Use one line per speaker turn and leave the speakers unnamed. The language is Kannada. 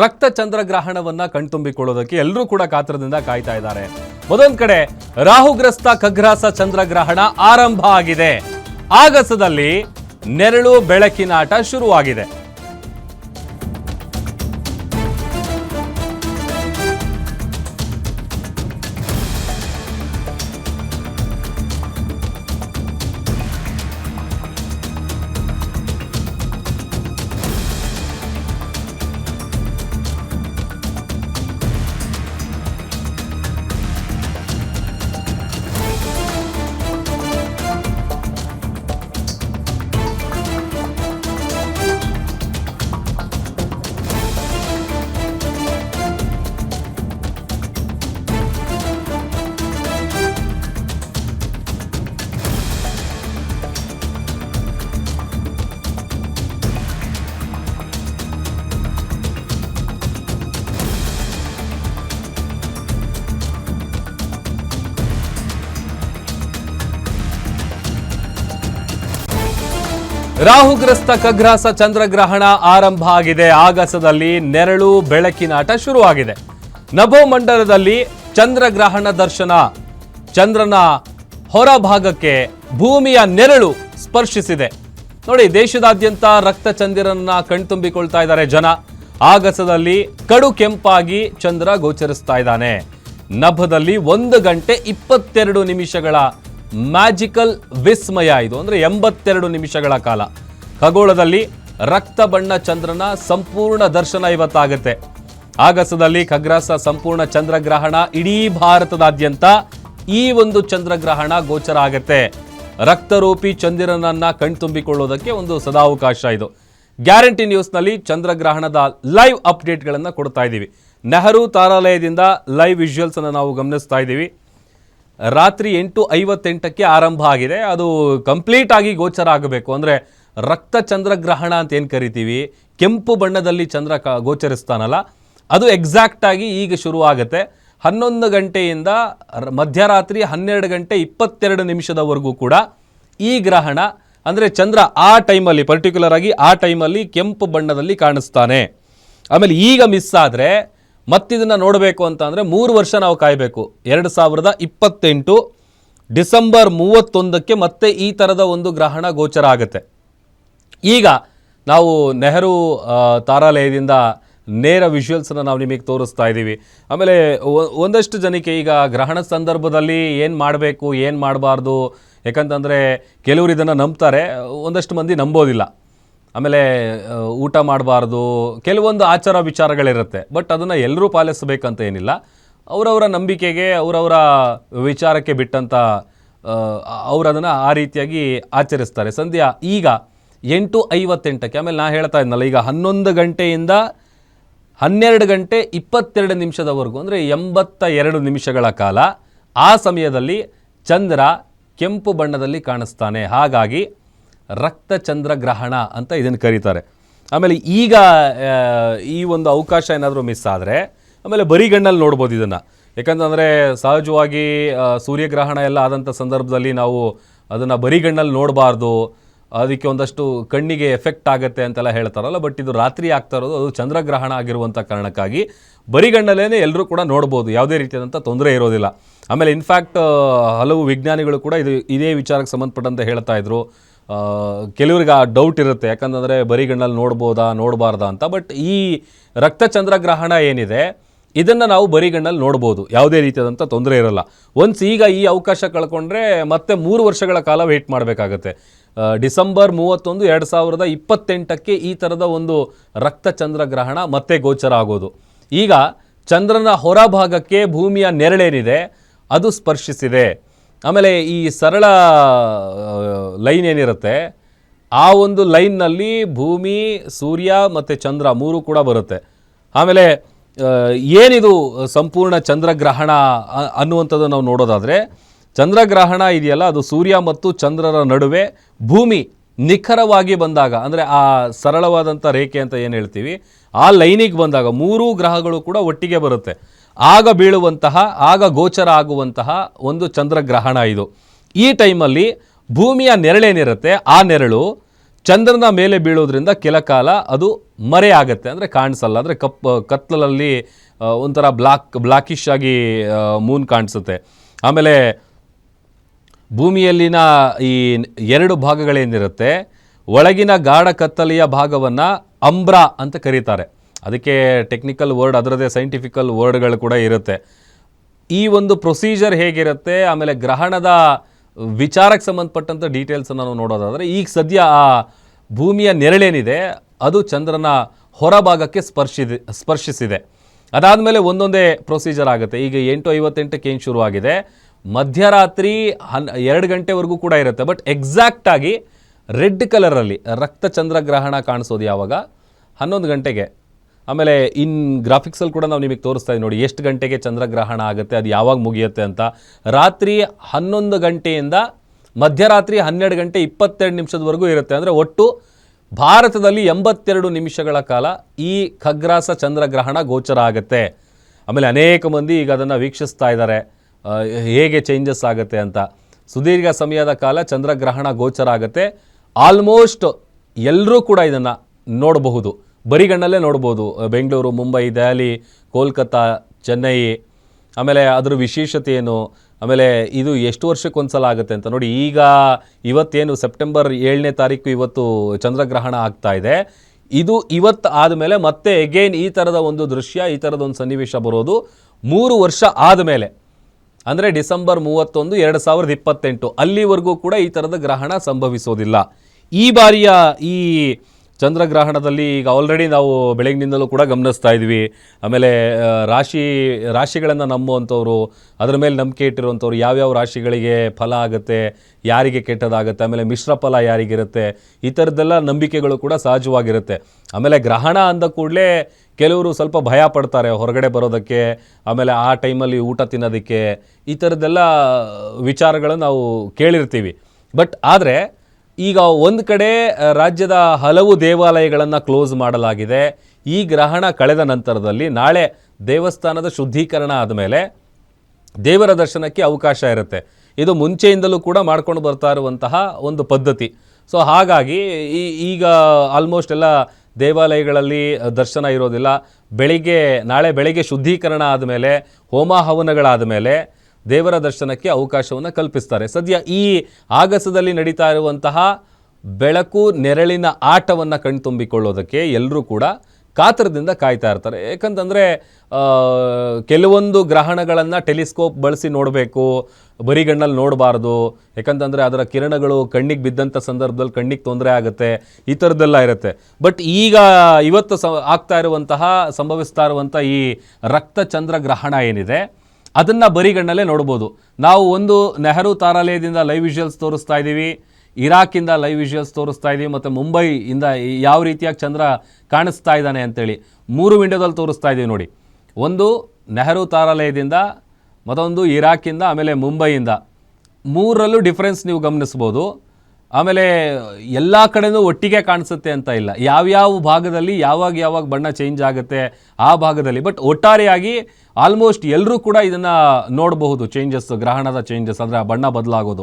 ರಕ್ತ ಚಂದ್ರಗ್ರಹಣವನ್ನ ಕಣ್ತುಂಬಿಕೊಳ್ಳೋದಕ್ಕೆ ಎಲ್ಲರೂ ಕೂಡ ಕಾತರದಿಂದ ಕಾಯ್ತಾ ಇದ್ದಾರೆ. ಮೊದೊಂದ್ ಕಡೆ ರಾಹುಗ್ರಸ್ತ ಖಗ್ರಾಸ ಚಂದ್ರಗ್ರಹಣ ಆರಂಭ ಆಗಿದೆ. ಆಗಸದಲ್ಲಿ ನೆರಳು ಬೆಳಕಿನಾಟ ಶುರುವಾಗಿದೆ. ರಾಹುಗ್ರಸ್ತ ಕಗ್ರಾಸ ಚಂದ್ರಗ್ರಹಣ ಆರಂಭ ಆಗಿದೆ. ಆಗಸದಲ್ಲಿ ನೆರಳು ಬೆಳಕಿನಾಟ ಶುರುವಾಗಿದೆ. ನಭೋಮಂಡಲದಲ್ಲಿ ಚಂದ್ರಗ್ರಹಣ ದರ್ಶನ. ಚಂದ್ರನ ಹೊರಭಾಗಕ್ಕೆ ಭೂಮಿಯ ನೆರಳು ಸ್ಪರ್ಶಿಸಿದೆ. ನೋಡಿ, ದೇಶದಾದ್ಯಂತ ರಕ್ತ ಚಂದಿರನ್ನ ಕಣ್ತುಂಬಿಕೊಳ್ತಾ ಇದ್ದಾರೆ ಜನ. ಆಗಸದಲ್ಲಿ ಕಡು ಕೆಂಪಾಗಿ ಚಂದ್ರ ಗೋಚರಿಸ್ತಾ ಇದ್ದಾನೆ. ನಭದಲ್ಲಿ ಒಂದು ಗಂಟೆ ಇಪ್ಪತ್ತೆರಡು ನಿಮಿಷಗಳ ಮ್ಯಾಜಿಕಲ್ ವಿಸ್ಮಯ ಇದು. ಅಂದರೆ ಎಂಬತ್ತೆರಡು ನಿಮಿಷಗಳ ಕಾಲ. ಖಗೋಳದಲ್ಲಿ ರಕ್ತ ಬಣ್ಣ ಚಂದ್ರನ ಸಂಪೂರ್ಣ ದರ್ಶನ ಇವತ್ತಾಗುತ್ತೆ. ಆಗಸದಲ್ಲಿ ಖಗ್ರಾಸ ಸಂಪೂರ್ಣ ಚಂದ್ರಗ್ರಹಣ ಇಡೀ ಭಾರತದಾದ್ಯಂತ ಈ ಒಂದು ಚಂದ್ರಗ್ರಹಣ ಗೋಚರ ಆಗತ್ತೆ. ರಕ್ತರೂಪಿ ಚಂದಿರನನ್ನ ಕಣ್ತುಂಬಿಕೊಳ್ಳೋದಕ್ಕೆ ಒಂದು ಸದಾವಕಾಶ ಇದು. ಗ್ಯಾರಂಟಿ ನ್ಯೂಸ್ನಲ್ಲಿ ಚಂದ್ರಗ್ರಹಣದ ಲೈವ್ ಅಪ್ಡೇಟ್ಗಳನ್ನು ಕೊಡ್ತಾ ಇದ್ದೀವಿ. ನೆಹರು ತಾರಾಲಯದಿಂದ ಲೈವ್ ವಿಜುವಲ್ಸ್ ಅನ್ನು ನಾವು ಗಮನಿಸ್ತಾ ಇದ್ದೀವಿ. ರಾತ್ರಿ ಎಂಟು ಐವತ್ತೆಂಟಕ್ಕೆ ಆರಂಭ ಆಗಿದೆ. ಅದು ಕಂಪ್ಲೀಟ್ ಆಗಿ ಗೋಚರ ಆಗಬೇಕು. ಅಂದರೆ ರಕ್ತ ಚಂದ್ರಗ್ರಹಣ ಅಂತ ಏನು ಕರಿತೀವಿ? ಕೆಂಪು ಬಣ್ಣದಲ್ಲಿ ಚಂದ್ರ ಕ, ಗೋಚರಿಸ್ತಾನಲ್ಲ, ಅದು ಎಕ್ಸಾಕ್ಟ್ ಆಗಿ ಈಗ ಶುರು ಆಗುತ್ತೆ ಹನ್ನೊಂದು ಗಂಟೆಯಿಂದ ಮಧ್ಯರಾತ್ರಿ ಹನ್ನೆರಡು ಗಂಟೆ ಇಪ್ಪತ್ತೆರಡು ನಿಮಿಷದವರೆಗೂ ಕೂಡ ಈ ಗ್ರಹಣ, ಅಂದರೆ ಚಂದ್ರ ಆ ಟೈಮಲ್ಲಿ ಪರ್ಟಿಕ್ಯುಲರ್ ಆಗಿ ಆ ಟೈಮಲ್ಲಿ ಕೆಂಪು ಬಣ್ಣದಲ್ಲಿ ಕಾಣಿಸ್ತಾನೆ. ಆಮೇಲೆ ಈಗ ಮಿಸ್ ಆದರೆ ಮತ್ತಿದನ್ನು ನೋಡಬೇಕು ಅಂತ ಅಂದರೆ ಮೂರು ವರ್ಷ ನಾವು ಕಾಯಬೇಕು. ಎರಡು ಸಾವಿರದ ಇಪ್ಪತ್ತೆಂಟು ಡಿಸೆಂಬರ್ ಮೂವತ್ತೊಂದಕ್ಕೆ ಮತ್ತೆ ಈ ಥರದ ಒಂದು ಗ್ರಹಣ ಗೋಚರ ಆಗುತ್ತೆ. ಈಗ ನಾವು ನೆಹರು ತಾರಾಲಯದಿಂದ ನೇರ ವಿಷುವಲ್ಸನ್ನು ನಾವು ನಿಮಗೆ ತೋರಿಸ್ತಾ ಇದ್ದೀವಿ. ಆಮೇಲೆ ಒಂದಷ್ಟು ಜನಕ್ಕೆ ಈಗ ಗ್ರಹಣ ಸಂದರ್ಭದಲ್ಲಿ ಏನು ಮಾಡಬೇಕು, ಏನು ಮಾಡಬಾರ್ದು, ಯಾಕಂತಂದರೆ ಕೆಲವರು ಇದನ್ನು ನಂಬ್ತಾರೆ, ಒಂದಷ್ಟು ಮಂದಿ ನಂಬೋದಿಲ್ಲ. ಆಮೇಲೆ ಊಟ ಮಾಡಬಾರ್ದು, ಕೆಲವೊಂದು ಆಚಾರ ವಿಚಾರಗಳಿರುತ್ತೆ. ಬಟ್ ಅದನ್ನು ಎಲ್ಲರೂ ಪಾಲಿಸಬೇಕಂತ ಏನಿಲ್ಲ. ಅವರವರ ನಂಬಿಕೆಗೆ, ಅವರವರ ವಿಚಾರಕ್ಕೆ ಬಿಟ್ಟಂಥ ಅವರು ಅದನ್ನು ಆ ರೀತಿಯಾಗಿ ಆಚರಿಸ್ತಾರೆ. ಸಂಧ್ಯಾ, ಈಗ ಎಂಟು ಐವತ್ತೆಂಟಕ್ಕೆ, ಆಮೇಲೆ ನಾ ಹೇಳ್ತಾ ಇದ್ನಲ್ಲ, ಈಗ ಹನ್ನೊಂದು ಗಂಟೆಯಿಂದ ಹನ್ನೆರಡು ಗಂಟೆ ಇಪ್ಪತ್ತೆರಡು ನಿಮಿಷದವರೆಗೂ, ಅಂದರೆ ಎಂಬತ್ತ ಎರಡು ನಿಮಿಷಗಳ ಕಾಲ, ಆ ಸಮಯದಲ್ಲಿ ಚಂದ್ರ ಕೆಂಪು ಬಣ್ಣದಲ್ಲಿ ಕಾಣಿಸ್ತಾನೆ. ಹಾಗಾಗಿ ರಕ್ತ ಚಂದ್ರಗ್ರಹಣ ಅಂತ ಇದನ್ನು ಕರೀತಾರೆ. ಆಮೇಲೆ ಈಗ ಈ ಒಂದು ಅವಕಾಶ ಏನಾದರೂ ಮಿಸ್ ಆದರೆ, ಆಮೇಲೆ ಬರಿಗಣ್ಣಲ್ಲಿ ನೋಡ್ಬೋದು ಇದನ್ನು. ಯಾಕಂತಂದರೆ ಸಹಜವಾಗಿ ಸೂರ್ಯಗ್ರಹಣ ಎಲ್ಲ ಆದಂಥ ಸಂದರ್ಭದಲ್ಲಿ ನಾವು ಅದನ್ನು ಬರಿಗಣ್ಣಲ್ಲಿ ನೋಡಬಾರ್ದು, ಅದಕ್ಕೆ ಒಂದಷ್ಟು ಕಣ್ಣಿಗೆ ಎಫೆಕ್ಟ್ ಆಗುತ್ತೆ ಅಂತೆಲ್ಲ ಹೇಳ್ತಾರಲ್ಲ ಬಟ್ ಇದು ರಾತ್ರಿ ಆಗ್ತಾ ಇರೋದು, ಅದು ಚಂದ್ರಗ್ರಹಣ ಆಗಿರುವಂಥ ಕಾರಣಕ್ಕಾಗಿ ಬರಿಗಣ್ಣಲ್ಲೇ ಎಲ್ಲರೂ ಕೂಡ ನೋಡ್ಬೋದು, ಯಾವುದೇ ರೀತಿಯಾದಂಥ ತೊಂದರೆ ಇರೋದಿಲ್ಲ. ಆಮೇಲೆ ಇನ್ಫ್ಯಾಕ್ಟ್ ಹಲವು ವಿಜ್ಞಾನಿಗಳು ಕೂಡ ಇದು ಇದೇ ವಿಚಾರಕ್ಕೆ ಸಂಬಂಧಪಟ್ಟಂತೆ ಹೇಳ್ತಾ ಇದ್ರು. ಕೆಲವ್ರಿಗೆ ಆ ಡೌಟ್ ಇರುತ್ತೆ. ಯಾಕಂತಂದರೆ ಬರಿಗಣ್ಣಲ್ಲಿ ನೋಡ್ಬೋದಾ, ನೋಡಬಾರ್ದಾ ಅಂತ. ಬಟ್ ಈ ರಕ್ತ ಚಂದ್ರಗ್ರಹಣ ಏನಿದೆ, ಇದನ್ನು ನಾವು ಬರಿಗಣ್ಣಲ್ಲಿ ನೋಡ್ಬೋದು. ಯಾವುದೇ ರೀತಿಯಾದಂಥ ತೊಂದರೆ ಇರಲ್ಲ. ಒನ್ಸ್ ಈಗ ಈ ಅವಕಾಶ ಕಳ್ಕೊಂಡ್ರೆ ಮತ್ತೆ ಮೂರು ವರ್ಷಗಳ ಕಾಲ ವೆಯ್ಟ್ ಮಾಡಬೇಕಾಗತ್ತೆ. ಡಿಸೆಂಬರ್ ಮೂವತ್ತೊಂದು ಎರಡು ಸಾವಿರದ ಇಪ್ಪತ್ತೆಂಟಕ್ಕೆ ಈ ಥರದ ಒಂದು ರಕ್ತ ಚಂದ್ರಗ್ರಹಣ ಮತ್ತೆ ಗೋಚರ ಆಗೋದು. ಈಗ ಚಂದ್ರನ ಹೊರಭಾಗಕ್ಕೆ ಭೂಮಿಯ ನೆರಳೇನಿದೆ, ಅದು ಸ್ಪರ್ಶಿಸಿದೆ. ಆಮೇಲೆ ಈ ಸರಳ ಲೈನ್ ಏನಿರುತ್ತೆ? ಆ ಒಂದು ಲೈನ್ನಲ್ಲಿ ಭೂಮಿ, ಸೂರ್ಯ ಮತ್ತು ಚಂದ್ರ ಮೂರು ಕೂಡ ಬರುತ್ತೆ. ಆಮೇಲೆ ಏನಿದು ಸಂಪೂರ್ಣ ಚಂದ್ರಗ್ರಹಣ ಅನ್ನುವಂಥದ್ದು ನಾವು ನೋಡೋದಾದರೆ, ಚಂದ್ರಗ್ರಹಣ ಇದೆಯಲ್ಲ, ಅದು ಸೂರ್ಯ ಮತ್ತು ಚಂದ್ರರ ನಡುವೆ ಭೂಮಿ ನಿಖರವಾಗಿ ಬಂದಾಗ, ಅಂದರೆ ಆ ಸರಳವಾದಂಥ ರೇಖೆ ಅಂತ ಏನು ಹೇಳ್ತೀವಿ? ಆ ಲೈನಿಗೆ ಬಂದಾಗ ಮೂರೂ ಗ್ರಹಗಳು ಕೂಡ ಒಟ್ಟಿಗೆ ಬರುತ್ತೆ. ಆಗ ಬೀಳುವಂತಹ, ಆಗ ಗೋಚರ ಆಗುವಂತಹ ಒಂದು ಚಂದ್ರಗ್ರಹಣ ಇದು. ಈ ಟೈಮಲ್ಲಿ ಭೂಮಿಯ ನೆರಳೇನಿರುತ್ತೆ ಆ ನೆರಳು ಚಂದ್ರನ ಮೇಲೆ ಬೀಳೋದ್ರಿಂದ ಕೆಲ ಕಾಲ ಅದು ಮರೆ ಆಗುತ್ತೆ. ಅಂದರೆ ಕಾಣಿಸಲ್ಲ. ಅಂದರೆ ಕಪ್ ಕತ್ತಲಲ್ಲಿ ಒಂಥರ ಬ್ಲಾಕ್, ಬ್ಲಾಕಿಶ್ ಆಗಿ ಮೂನ್ ಕಾಣಿಸುತ್ತೆ. ಆಮೇಲೆ ಭೂಮಿಯಲ್ಲಿನ ಈ ಎರಡು ಭಾಗಗಳೇನಿರುತ್ತೆ ಒಳಗಿನ ಗಾಢ ಕತ್ತಲೆಯ ಭಾಗವನ್ನು ಅಂಬ್ರ ಅಂತ ಕರೀತಾರೆ. ಅದಕ್ಕೆ ಟೆಕ್ನಿಕಲ್ ವರ್ಡ್ ಅದರದೇ ಸೈಂಟಿಫಿಕಲ್ ವರ್ಡ್ಗಳು ಕೂಡ ಇರುತ್ತೆ. ಈ ಒಂದು ಪ್ರೊಸೀಜರ್ ಹೇಗಿರುತ್ತೆ, ಆಮೇಲೆ ಗ್ರಹಣದ ವಿಚಾರಕ್ಕೆ ಸಂಬಂಧಪಟ್ಟಂಥ ಡೀಟೇಲ್ಸನ್ನು ನಾವು ನೋಡೋದಾದರೆ, ಈಗ ಸದ್ಯ ಆ ಭೂಮಿಯ ನೆರಳೇನಿದೆ, ಅದು ಚಂದ್ರನ ಹೊರಭಾಗಕ್ಕೆ ಸ್ಪರ್ಶಿದೆ, ಸ್ಪರ್ಶಿಸಿದೆ. ಅದಾದಮೇಲೆ ಒಂದೊಂದೇ ಪ್ರೊಸೀಜರ್ ಆಗುತ್ತೆ. ಈಗ ಎಂಟು ಐವತ್ತೆಂಟಕ್ಕೆ ಏನು ಶುರುವಾಗಿದೆ? ಮಧ್ಯರಾತ್ರಿ ಹನ್, ಎರಡು ಗಂಟೆವರೆಗೂ ಕೂಡ ಇರುತ್ತೆ. ಬಟ್ ಎಕ್ಸಾಕ್ಟಾಗಿ ರೆಡ್ ಕಲರಲ್ಲಿ ರಕ್ತ ಚಂದ್ರಗ್ರಹಣ ಕಾಣಿಸೋದು ಯಾವಾಗ? ಹನ್ನೊಂದು ಗಂಟೆಗೆ. ಆಮೇಲೆ ಇನ್ ಗ್ರಾಫಿಕ್ಸಲ್ಲಿ ಕೂಡ ನಾವು ನಿಮಗೆ ತೋರಿಸ್ತಾ ಇದ್ದೀವಿ ನೋಡಿ, ಎಷ್ಟು ಗಂಟೆಗೆ ಚಂದ್ರಗ್ರಹಣ ಆಗುತ್ತೆ, ಅದು ಯಾವಾಗ ಮುಗಿಯುತ್ತೆ ಅಂತ. ರಾತ್ರಿ ಹನ್ನೊಂದು ಗಂಟೆಯಿಂದ ಮಧ್ಯರಾತ್ರಿ ಹನ್ನೆರಡು ಗಂಟೆ ಇಪ್ಪತ್ತೆರಡು ನಿಮಿಷದವರೆಗೂ ಇರುತ್ತೆ. ಅಂದರೆ ಒಟ್ಟು ಭಾರತದಲ್ಲಿ ಎಂಬತ್ತೆರಡು ನಿಮಿಷಗಳ ಕಾಲ ಈ ಖಗ್ರಾಸ ಚಂದ್ರಗ್ರಹಣ ಗೋಚರ ಆಗುತ್ತೆ. ಆಮೇಲೆ ಅನೇಕ ಮಂದಿ ಈಗ ಅದನ್ನು ವೀಕ್ಷಿಸ್ತಾ ಇದ್ದಾರೆ ಹೇಗೆ ಚೇಂಜಸ್ ಆಗುತ್ತೆ ಅಂತ. ಸುದೀರ್ಘ ಸಮಯದ ಕಾಲ ಚಂದ್ರಗ್ರಹಣ ಗೋಚರ ಆಗುತ್ತೆ. ಆಲ್ಮೋಸ್ಟ್ ಎಲ್ಲರೂ ಕೂಡ ಇದನ್ನು ನೋಡಬಹುದು. ಬರಿಗಣ್ಣಲ್ಲೇ ನೋಡ್ಬೋದು. ಬೆಂಗಳೂರು, ಮುಂಬೈ, ದೆಹಲಿ, ಕೋಲ್ಕತ್ತಾ, ಚೆನ್ನೈ. ಆಮೇಲೆ ಅದರ ವಿಶೇಷತೆ ಏನು ಆಮೇಲೆ ಇದು ಎಷ್ಟು ವರ್ಷಕ್ಕೊಂದ್ಸಲ ಆಗುತ್ತೆ ಅಂತ ನೋಡಿ, ಈಗ ಇವತ್ತೇನು ಸೆಪ್ಟೆಂಬರ್ ಏಳನೇ ತಾರೀಕು ಇವತ್ತು ಚಂದ್ರಗ್ರಹಣ ಆಗ್ತಾ ಇದೆ. ಇದು ಇವತ್ತು ಆದಮೇಲೆ ಮತ್ತೆ ಎಗೇನ್ ಈ ಥರದ ಒಂದು ದೃಶ್ಯ, ಈ ಥರದ ಒಂದು ಸನ್ನಿವೇಶ ಬರೋದು ಮೂರು ವರ್ಷ ಆದಮೇಲೆ. ಅಂದರೆ ಡಿಸೆಂಬರ್ ಮೂವತ್ತೊಂದು, ಎರಡು ಸಾವಿರದ ಇಪ್ಪತ್ತೆಂಟು. ಅಲ್ಲಿವರೆಗೂ ಕೂಡ ಈ ಥರದ ಗ್ರಹಣ ಸಂಭವಿಸೋದಿಲ್ಲ. ಈ ಬಾರಿಯ ಈ ಚಂದ್ರಗ್ರಹಣದಲ್ಲಿ ಈಗ ಆಲ್ರೆಡಿ ನಾವು ಬೆಳಗಿನಿಂದಲೂ ಕೂಡ ಗಮನಿಸ್ತಾ ಇದ್ವಿ. ಆಮೇಲೆ ರಾಶಿ, ರಾಶಿಗಳನ್ನು ನಂಬುವಂಥವ್ರು, ಅದರ ಮೇಲೆ ನಂಬಿಕೆ ಇಟ್ಟಿರುವಂಥವ್ರು ಯಾವ್ಯಾವ ರಾಶಿಗಳಿಗೆ ಫಲ ಆಗುತ್ತೆ, ಯಾರಿಗೆ ಕೆಟ್ಟದಾಗುತ್ತೆ, ಆಮೇಲೆ ಮಿಶ್ರ ಫಲ ಯಾರಿಗಿರುತ್ತೆ, ಈ ಥರದ್ದೆಲ್ಲ ನಂಬಿಕೆಗಳು ಕೂಡ ಸಹಜವಾಗಿರುತ್ತೆ. ಆಮೇಲೆ ಗ್ರಹಣ ಅಂದ ಕೂಡಲೇ ಕೆಲವರು ಸ್ವಲ್ಪ ಭಯ ಪಡ್ತಾರೆ ಹೊರಗಡೆ ಬರೋದಕ್ಕೆ, ಆಮೇಲೆ ಆ ಟೈಮಲ್ಲಿ ಊಟ ತಿನ್ನೋದಕ್ಕೆ, ಈ ಥರದ್ದೆಲ್ಲ ವಿಚಾರಗಳನ್ನು ನಾವು ಕೇಳಿರ್ತೀವಿ. ಬಟ್ ಆದರೆ ಈಗ ಒಂದು ಕಡೆ ರಾಜ್ಯದ ಹಲವು ದೇವಾಲಯಗಳನ್ನು ಕ್ಲೋಸ್ ಮಾಡಲಾಗಿದೆ. ಈ ಗ್ರಹಣ ಕಳೆದ ನಂತರದಲ್ಲಿ ನಾಳೆ ದೇವಸ್ಥಾನದ ಶುದ್ಧೀಕರಣ ಆದಮೇಲೆ ದೇವರ ದರ್ಶನಕ್ಕೆ ಅವಕಾಶ ಇರುತ್ತೆ. ಇದು ಮುಂಚೆಯಿಂದಲೂ ಕೂಡ ಮಾಡ್ಕೊಂಡು ಬರ್ತಾ ಇರುವಂತಹ ಒಂದು ಪದ್ಧತಿ. ಸೊ, ಹಾಗಾಗಿ ಈ, ಈಗ ಆಲ್ಮೋಸ್ಟ್ ಎಲ್ಲ ದೇವಾಲಯಗಳಲ್ಲಿ ದರ್ಶನ ಇರೋದಿಲ್ಲ. ಬೆಳಿಗ್ಗೆ, ನಾಳೆ ಬೆಳಿಗ್ಗೆ ಶುದ್ಧೀಕರಣ ಆದಮೇಲೆ, ಹೋಮ ಹವನಗಳಾದ ಮೇಲೆ ದೇವರ ದರ್ಶನಕ್ಕೆ ಅವಕಾಶವನ್ನು ಕಲ್ಪಿಸ್ತಾರೆ. ಸದ್ಯ ಈ ಆಗಸದಲ್ಲಿ ನಡೀತಾ ಇರುವಂತಹ ಬೆಳಕು ನೆರಳಿನ ಆಟವನ್ನು ಕಣ್ತುಂಬಿಕೊಳ್ಳೋದಕ್ಕೆ ಎಲ್ಲರೂ ಕೂಡ ಕಾತರದಿಂದ ಕಾಯ್ತಾ ಇರ್ತಾರೆ. ಯಾಕಂತಂದರೆ ಕೆಲವೊಂದು ಗ್ರಹಣಗಳನ್ನು ಟೆಲಿಸ್ಕೋಪ್ ಬಳಸಿ ನೋಡಬೇಕು, ಬರಿಗಣ್ಣಲ್ಲಿ ನೋಡಬಾರ್ದು. ಯಾಕಂತಂದರೆ ಅದರ ಕಿರಣಗಳು ಕಣ್ಣಿಗೆ ಬಿದ್ದಂಥ ಸಂದರ್ಭದಲ್ಲಿ ಕಣ್ಣಿಗೆ ತೊಂದರೆ ಆಗುತ್ತೆ, ಈ ಥರದ್ದೆಲ್ಲ ಇರುತ್ತೆ. ಬಟ್ ಈಗ ಇವತ್ತು ಸ, ಆಗ್ತಾ ಇರುವಂತಹ, ಸಂಭವಿಸ್ತಾ ಇರುವಂಥ ಈ ರಕ್ತ ಚಂದ್ರ ಗ್ರಹಣ ಏನಿದೆ ಅದನ್ನು ಬರಿಗಣ್ಣಲ್ಲೇ ನೋಡ್ಬೋದು. ನಾವು ಒಂದು ನೆಹರು ತಾರಾಲಯದಿಂದ ಲೈವ್ ವಿಜುವಲ್ಸ್ ತೋರಿಸ್ತಾ ಇದ್ದೀವಿ, ಇರಾಕಿಂದ ಲೈವ್ ವಿಜುವಲ್ಸ್ ತೋರಿಸ್ತಾ ಇದ್ದೀವಿ, ಮತ್ತು ಮುಂಬೈಯಿಂದ ಯಾವ ರೀತಿಯಾಗಿ ಚಂದ್ರ ಕಾಣಿಸ್ತಾ ಇದ್ದಾನೆ ಅಂತೇಳಿ ಮೂರು ವಿಂಡೋದಲ್ಲಿ ತೋರಿಸ್ತಾ ಇದ್ದೀವಿ ನೋಡಿ. ಒಂದು ನೆಹರು ತಾರಾಲಯದಿಂದ, ಮತ್ತೊಂದು ಇರಾಕಿಂದ, ಆಮೇಲೆ ಮುಂಬೈಯಿಂದ. ಮೂರರಲ್ಲೂ ಡಿಫ್ರೆನ್ಸ್ ನೀವು ಗಮನಿಸ್ಬೋದು. ಆಮೇಲೆ ಎಲ್ಲ ಕಡೆನೂ ಒಟ್ಟಿಗೆ ಕಾಣಿಸುತ್ತೆ ಅಂತ ಇಲ್ಲ. ಯಾವ್ಯಾವ ಭಾಗದಲ್ಲಿ ಯಾವಾಗ ಯಾವಾಗ ಬಣ್ಣ ಚೇಂಜ್ ಆಗುತ್ತೆ ಆ ಭಾಗದಲ್ಲಿ. ಬಟ್ ಒಟ್ಟಾರೆಯಾಗಿ ಆಲ್ಮೋಸ್ಟ್ ಎಲ್ಲರೂ ಕೂಡ ಇದನ್ನು ನೋಡಬಹುದು ಚೇಂಜಸ್ ಗ್ರಹಣದ ಚೇಂಜಸ್ ಅಂದರೆ ಆ ಬಣ್ಣ ಬದಲಾಗೋದು.